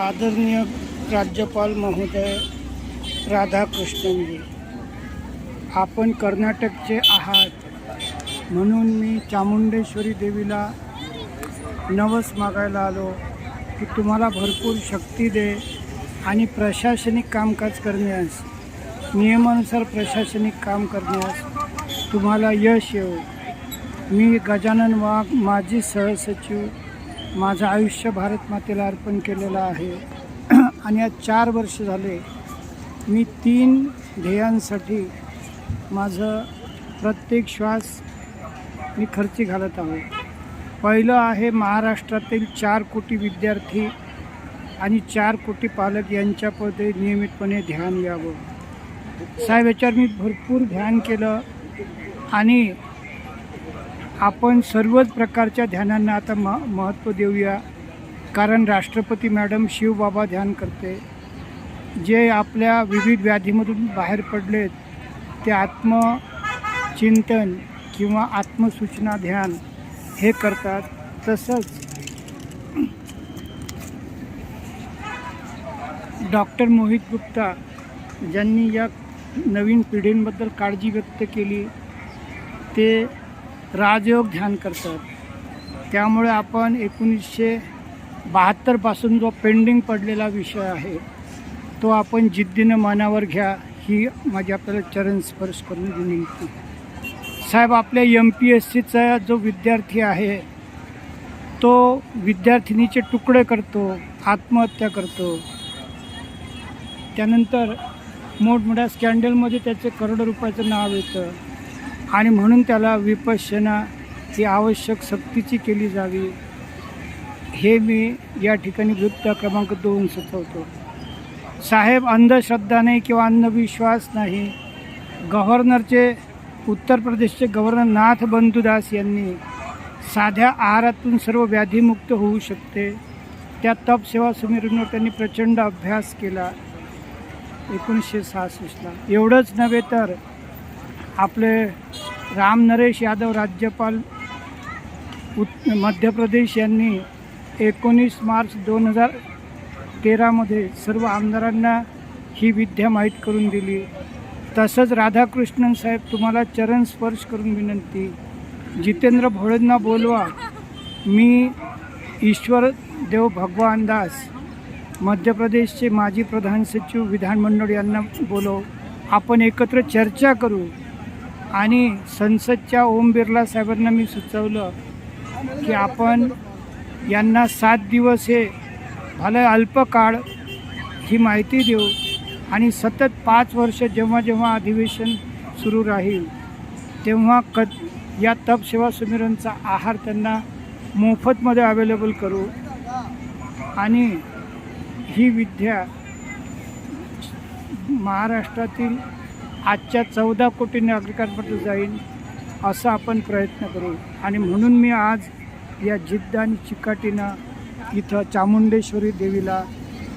आदरणीय राज्यपाल महोदय राधाकृष्णनजी आपण कर्नाटकचे आहात म्हणून मी चामुंडेश्वरी देवीला नवस मागायला आलो की तुम्हाला भरपूर शक्ती दे आणि प्रशासनिक कामकाज करण्यास नियमानुसार प्रशासनिक काम करण्यास तुम्हाला यश येऊ मी गजानन वाघ माजी सहसचिव माझं आयुष्य भारत मातेला अर्पण केलेलं आहे. आणि आज चार वर्ष झाले मी तीन ध्येयांसाठी माझं प्रत्येक श्वास मी खर्ची घालत आहो. पहिलं आहे महाराष्ट्रातील चार कोटी विद्यार्थी आणि चार कोटी पालक यांच्यामध्ये नियमितपणे ध्यान यावं. साहेब याच्यावर मी भरपूर ध्यान केलं आणि आपण सर्वच प्रकारच्या ध्यानांना आता म महत्त्व देऊया. कारण राष्ट्रपती मॅडम शिवबाबा ध्यान करते. जे आपल्या विविध व्याधीमधून बाहेर पडलेत ते आत्मचिंतन किंवा आत्मसूचना ध्यान हे करतात. तसंच डॉक्टर मोहित गुप्ता ज्यांनी या नवीन पिढींबद्दल काळजी व्यक्त केली ते राजयोग ध्यान करतात. त्यामुळे आपण एकोणीसशे बहात्तरपासून जो पेंडिंग पडलेला विषय आहे तो आपण जिद्दीनं मनावर घ्या ही माझी आपल्याला चरण स्पर्श करून विनंती साहेब आपल्या एम पी एस सीचा जो विद्यार्थी आहे तो विद्यार्थिनीचे तुकडे करतो आत्महत्या करतो. त्यानंतर मोठमोठ्या स्कॅन्डलमध्ये त्याचे करोडो रुपयाचं नाव येतं. आणि म्हणून त्याला विपश्यना ही आवश्यक सक्तीची केली जावी हे मी या ठिकाणी वृत्त क्रमांक दोन सुचवतो. साहेब अंधश्रद्धा नाही किंवा अंधविश्वास नाही. गव्हर्नरचे उत्तर प्रदेशचे गव्हर्नर नाथ बंधुदास यांनी साध्या आहारातून सर्व व्याधीमुक्त होऊ शकते. त्या तप सेवा त्यांनी प्रचंड अभ्यास केला. एकोणीसशे सहासष्टला. एवढंच नव्हे तर आपले राम नरेश यादव राज्यपाल उत मध्य प्रदेश यांनी एकोणीस मार्च दोन हजार तेरामध्ये सर्व आमदारांना ही विद्या माहीत करून दिली. तसंच राधाकृष्णन साहेब तुम्हाला चरण स्पर्श करून विनंती. जितेंद्र भोळेंना बोलवा. मी ईश्वर देव भगवान दास. मध्य प्रदेशचे माजी प्रधान सचिव विधानमंडळ यांना बोलव. आपण एकत्र चर्चा करू. आणि संसदच्या ओम बिर्ला साहेबांना मी सुचवलं की आपण यांना सात दिवस हे भले अल्पकाळ ही माहिती देऊ आणि सतत पाच वर्ष जेव्हा जेव्हा अधिवेशन सुरू राहील तेव्हा क या तप सेवा आहार त्यांना मोफतमध्ये अवेलेबल करू. आणि ही विद्या महाराष्ट्रातील आजच्या चौदा कोटी नागरिकांपर्यंत जाईल असा आपण प्रयत्न करू. आणि म्हणून मी आज या जिद्द आणि चिकाटीनं इथं चामुंडेश्वरी देवीला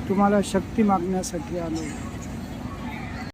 तुम्हाला शक्ती मागण्यासाठी आलो.